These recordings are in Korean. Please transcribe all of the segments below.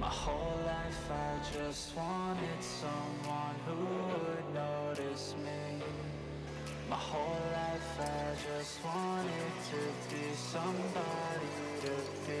My whole life I just wanted someone who would notice me. My whole life I just wanted to be somebody to be.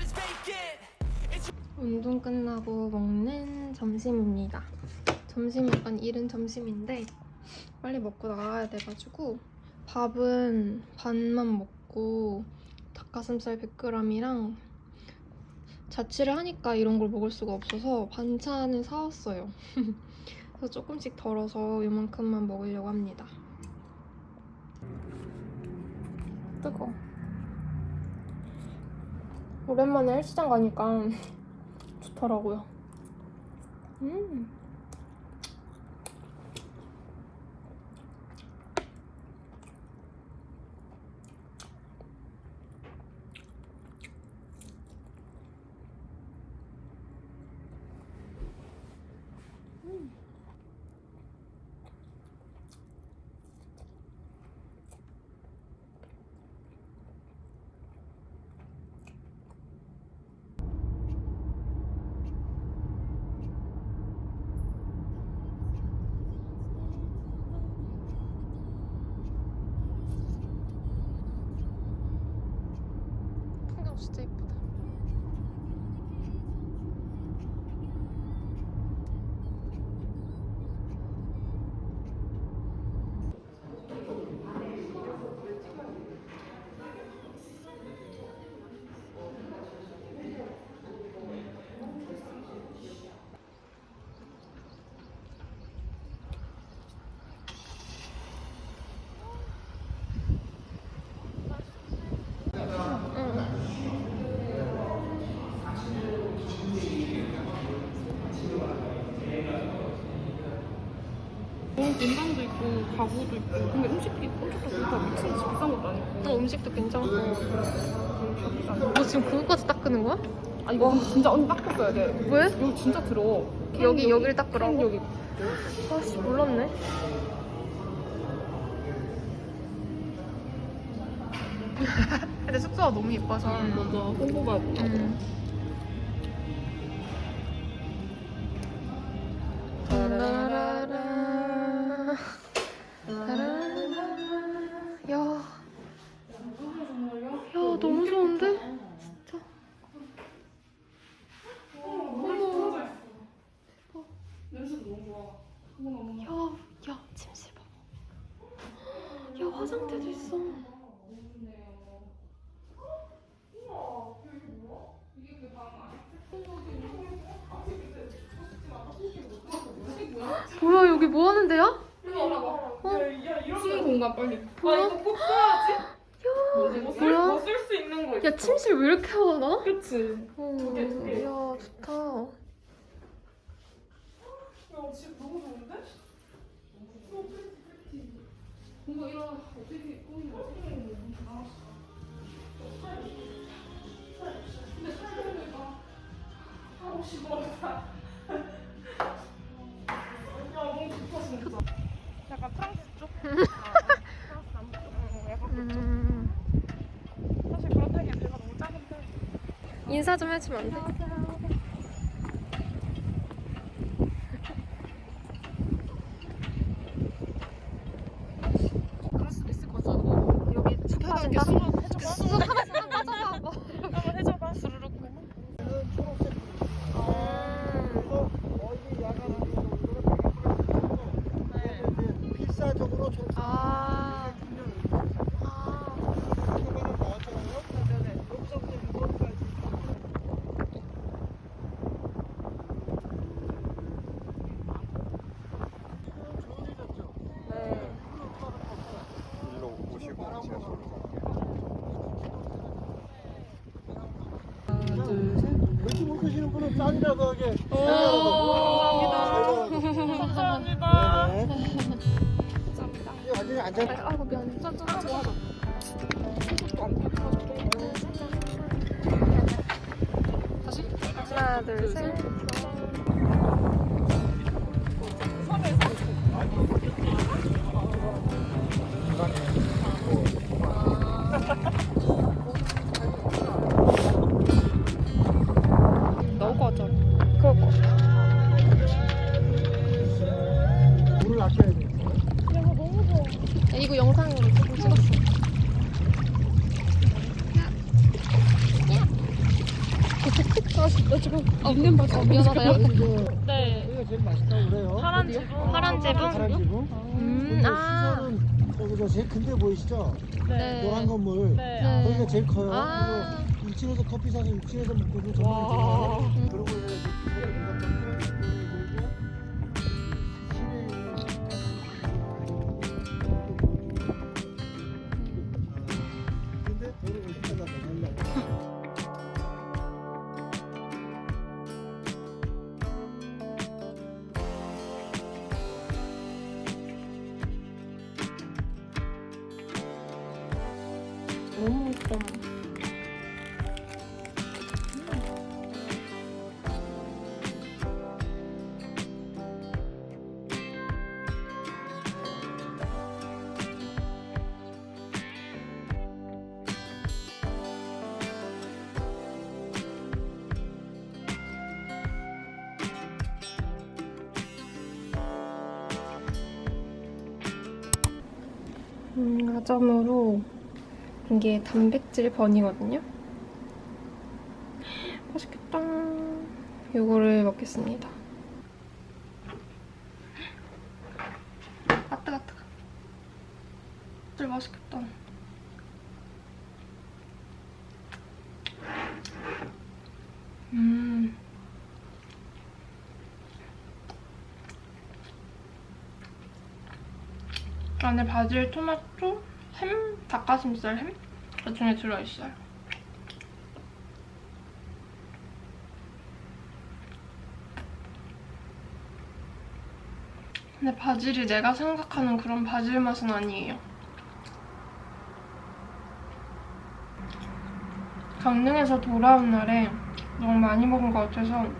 운동 끝나고 먹는 점심입니다. 점심 약간 이른 점심인데 빨리 먹고 나가야 돼가지고 밥은 반만 먹고 닭가슴살 100g이랑 자취를 하니까 이런 걸 먹을 수가 없어서 반찬을 사왔어요. 그래서 조금씩 덜어서 이만큼만 먹으려고 합니다. 뜨거. 오랜만에 헬스장 가니까 좋더라고요. 음. Stick 예쁘다. 인당도 있고 가구도 있고 근데 음식이 엄청 좋다 미친 듯이 비싼 것도 아니고 어, 음식도 괜찮고. 너 지금 그거까지 닦는 거야? 아니 이거 진짜 언니 닦았어야 돼 왜? 여기 진짜 들어 캔 여기, 여기를 닦으라고? 캔 여기 아씨 몰랐네. 근데 숙소가 너무 예뻐서. 맞아 홍보가 음. 따라 침실 봐봐. 야, 화장대도 있어. 뭐야, 여기 뭐 하는 데야? 공간 빨리 뭐야? 꼭 써야지 야, 뭐야? 쓸수 있는 거 야, 침실 왜 이렇게 많아? 그치 어, 개, 두 개. 야, 좋다. 야집 너무 좋은데? 뭔가 이런 어떻게 꾸미는 거지? 근데 살려니까 하고 야 너무 좋다 진짜 약간 프랑스 쪽? 인사 좀 해주면 안 돼? 역사적으로 총 아. 아. 교관을 나왔잖아요. 네네네. 여기서부터 이거까지. 좋아지셨죠? 네. 오시고 제가 저로 맥주 못 드시는 분은 짠이라도 하게. 감사합니다. 네. 이제 완전히 앉아. 아이고 미안해. 짠짠. 다시. 하나 둘 셋. 없는 바 어, 미안하다. 야. 네. 여기가 제일 맛있다고 그래요. 파란 지붕. 파란 지붕? 파란 지붕. 음, 근데 아. 시설은 저기서 제일 큰데 보이시죠? 네. 노란 건물. 네. 네. 거기가 제일 커요. 아. 그리고 1층에서 커피 사서 6층에서 먹고도 정말 와. 좋아요. 그리고 너무 예뻐. 음, 아점으로 이게 단백질 번이거든요. 맛있겠다. 요거를 먹겠습니다. 아 뜨거 뜨거. 진짜 맛있겠다. 음. 안에 바질, 토마토, 햄, 닭가슴살 햄 그 중에 들어있어요. 근데 바질이 내가 생각하는 그런 바질 맛은 아니에요. 강릉에서 돌아온 날에 너무 많이 먹은 것 같아서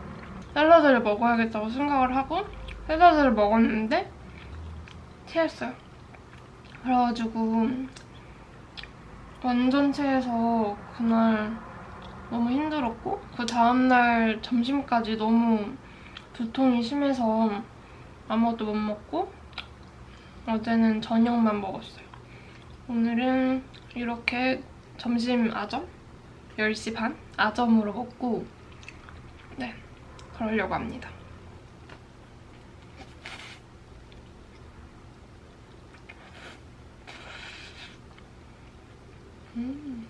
샐러드를 먹어야겠다고 생각을 하고 샐러드를 먹었는데 체했어요. 그래가지고 완전 체해서 그날 너무 힘들었고 그 다음날 점심까지 너무 두통이 심해서 아무것도 못 먹고 어제는 저녁만 먹었어요. 오늘은 이렇게 점심 아점 10시 반 아점으로 먹고 네 그러려고 합니다. 음.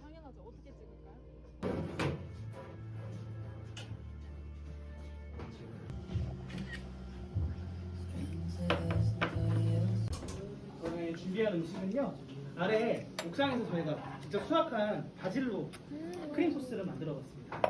당연하죠. 어떻게 찍을까요? 오늘 준비한 음식은요 아래 옥상에서 저희가 직접 수확한 바질로 크림 소스를 만들어 봤습니다.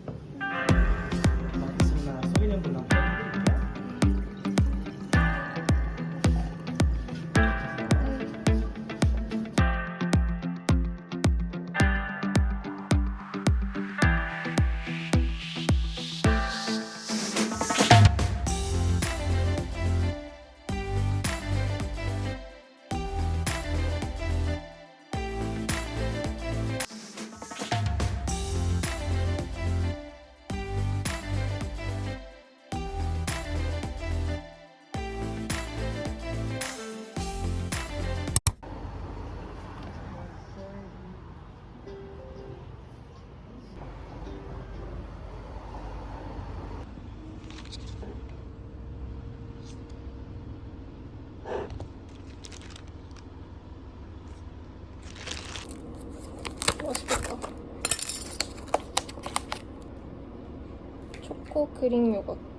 초코 그릭 요거트.